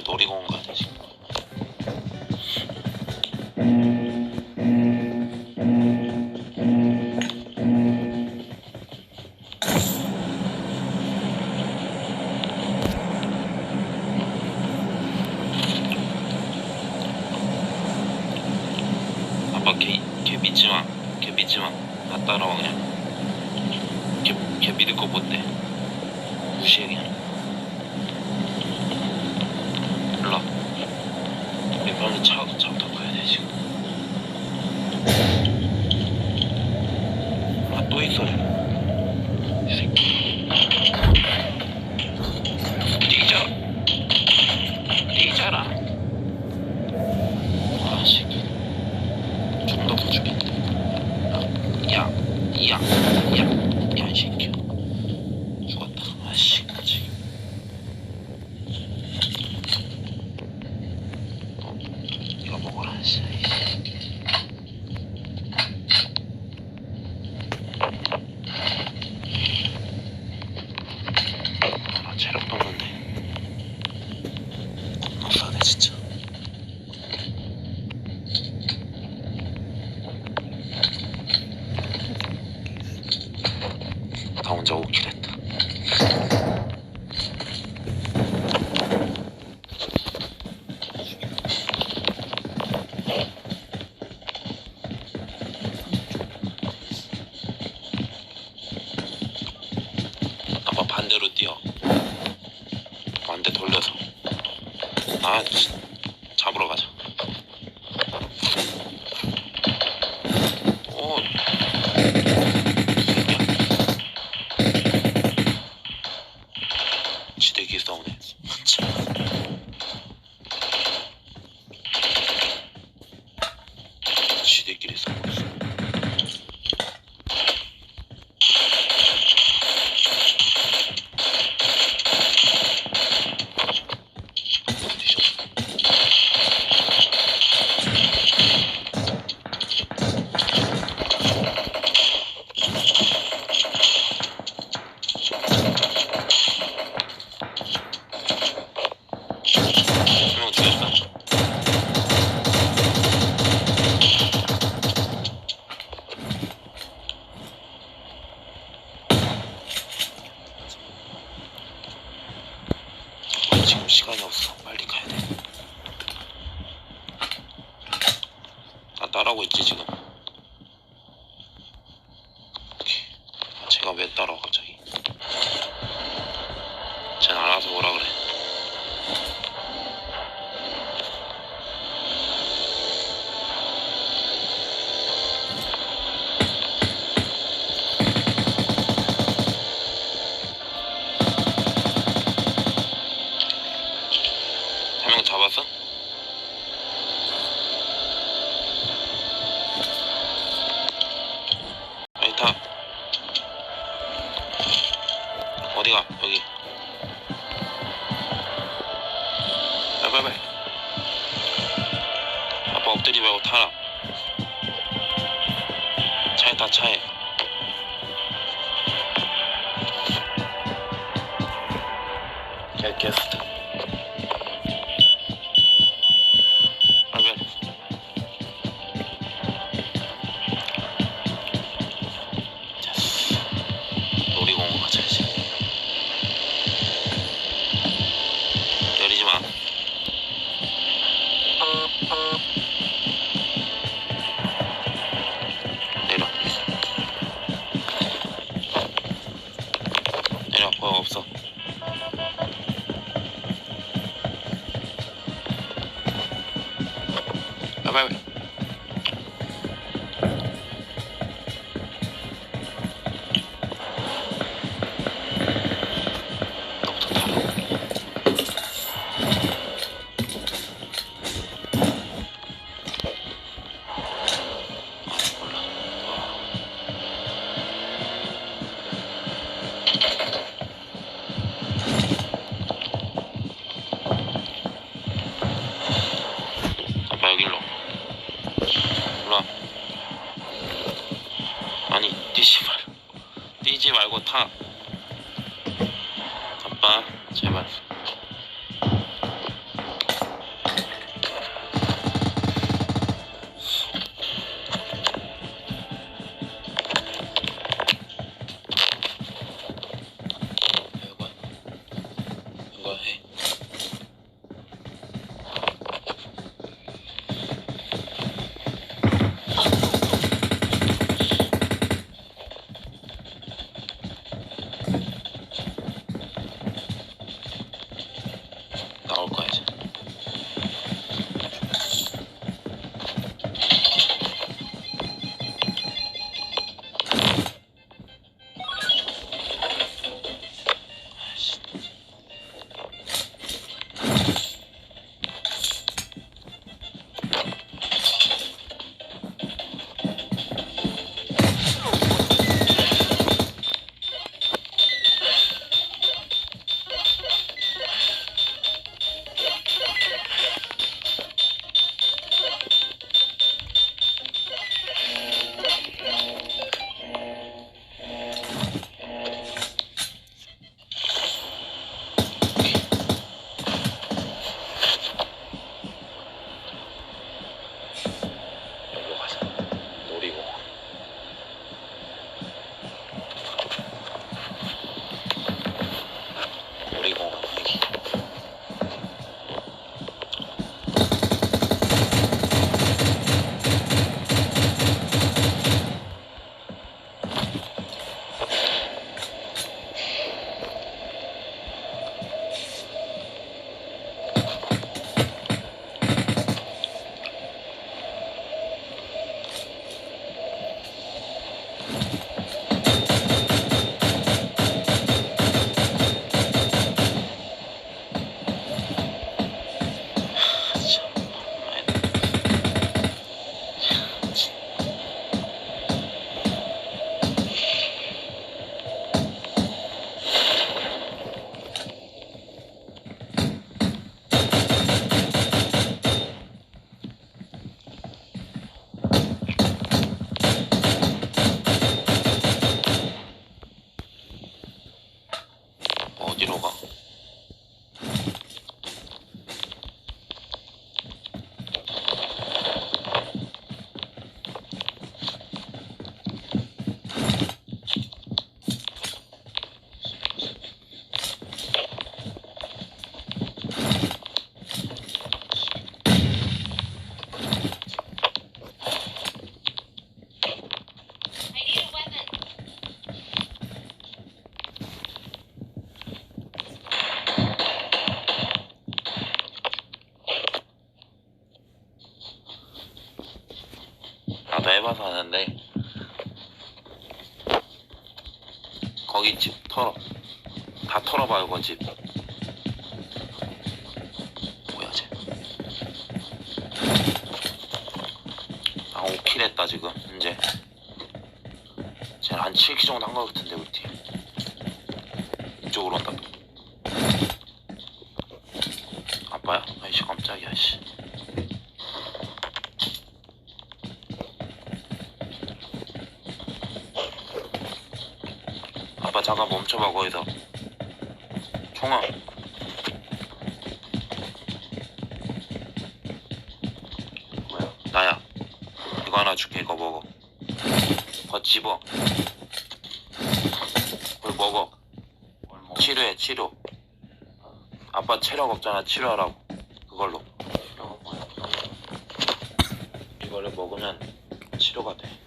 정말 놀이공원 같아 지금. 아빠 걔, 걔 믿지 마. 걔 믿지 마. 나 따라와 그냥. 걔, 걔 믿을 거 뭔데? 무시해 그냥. Yeah. Yeah. 잡으러 가자. 지금 시간이 없어. 빨리 가야 돼. 나 따라오고 있지, 지금? podcast 어디 해봐서 아는데 거기 집 털어 다 털어봐 이거 집. 뭐야 쟤. 아, 5킬 했다 지금 이제 쟤한 7킬 정도 한것 같은데 우리 팀. 이쪽으로 온다. 또 아빠야? 아이씨 깜짝이야 씨 잠깐 멈춰봐 거기서 총아. 뭐야? 나야. 이거 하나 줄게 이거 먹어. 거 집어. 그걸 먹어. 치료해 치료. 아빠 체력 없잖아 치료하라고. 그걸로. 이거를 먹으면 치료가 돼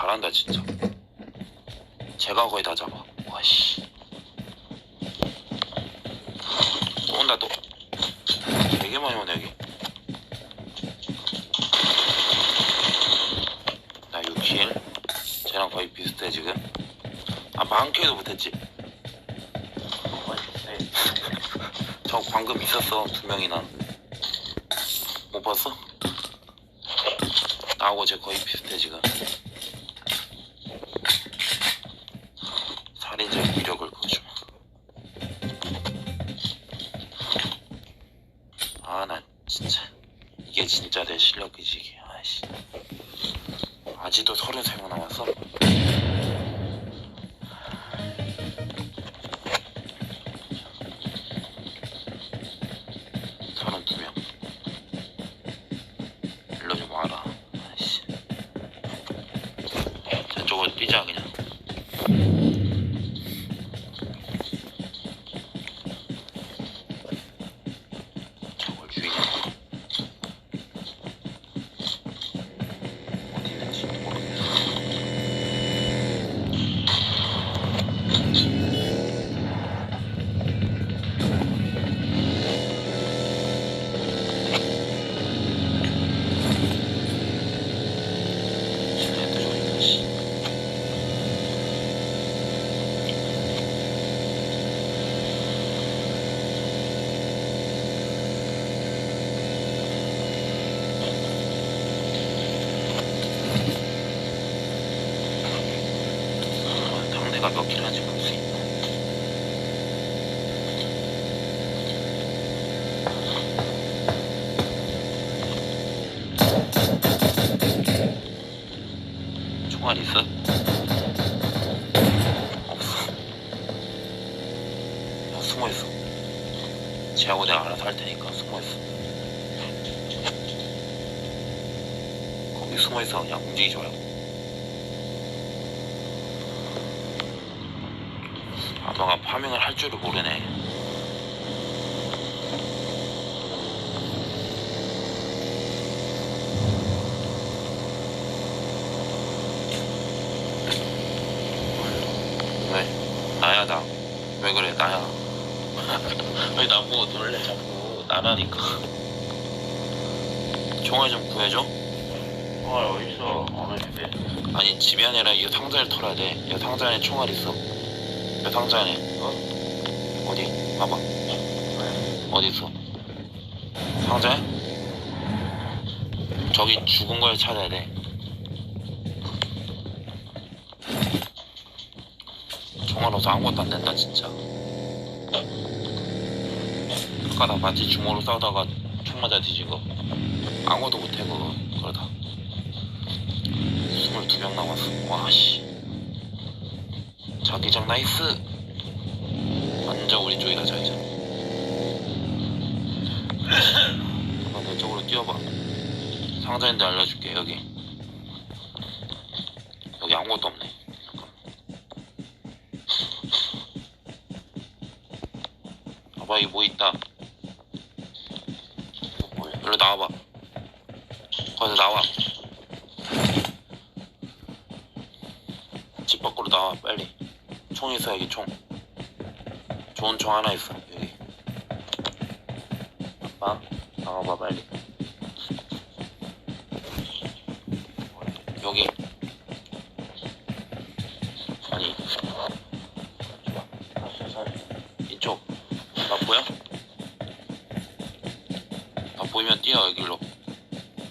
잘한다 진짜. 제가 거의 다 잡아. 와씨. 또 온다 또. 되게 많이 오네 여기. 나 6킬. 쟤랑 거의 비슷해 지금. 아빠 한 킬도 못했지. 저 방금 있었어 두 명이나 못 봤어? 나하고 쟤 거의 비슷해 지금 살인적 위력을 보여줘 아나 진짜 이게 진짜 내 실력이지 이게 몇킬 하는지 볼 수 있나? 총알 있어? 없어. 야, 숨어 있어. 쟤하고 내가 알아서 할 테니까 숨어 있어. 거기 숨어 있어. 그냥 움직이지 말고. 아빠가 파밍을 할 줄을 모르네. 왜? 나야 나. 왜 그래 나야. 왜 나보고 놀래 자꾸 나라니까. 총알 좀 구해줘. 총알 어딨어? 어느 집에? 아니 집이 아니라 이 상자를 털어야 돼. 이 상자 안에 총알 있어. 이 상자 안에. 어? 어디? 봐봐. 어디 있어? 상자에? 저기 죽은 걸 찾아야 돼. 총알 없어 아무것도 안 된다 진짜. 아까 나 마치 주먹으로 싸우다가 총 맞아 뒤지고 아무것도 못해 그거 그러다. 22명 남았어. 와, 씨. 나이스. 완전 우리 쪽이다, 자기장. 한번 내 쪽으로 뛰어봐. 상자인데 알려줄게, 여기. 여기 아무것도 없네. 잠깐. 봐봐, 여기 뭐 있다. 일로 나와봐. 거기서 나와. 집 밖으로 나와 빨리 총 있어 여기 총. 좋은 총 하나 있어. 여기. 아빠 나와봐 빨리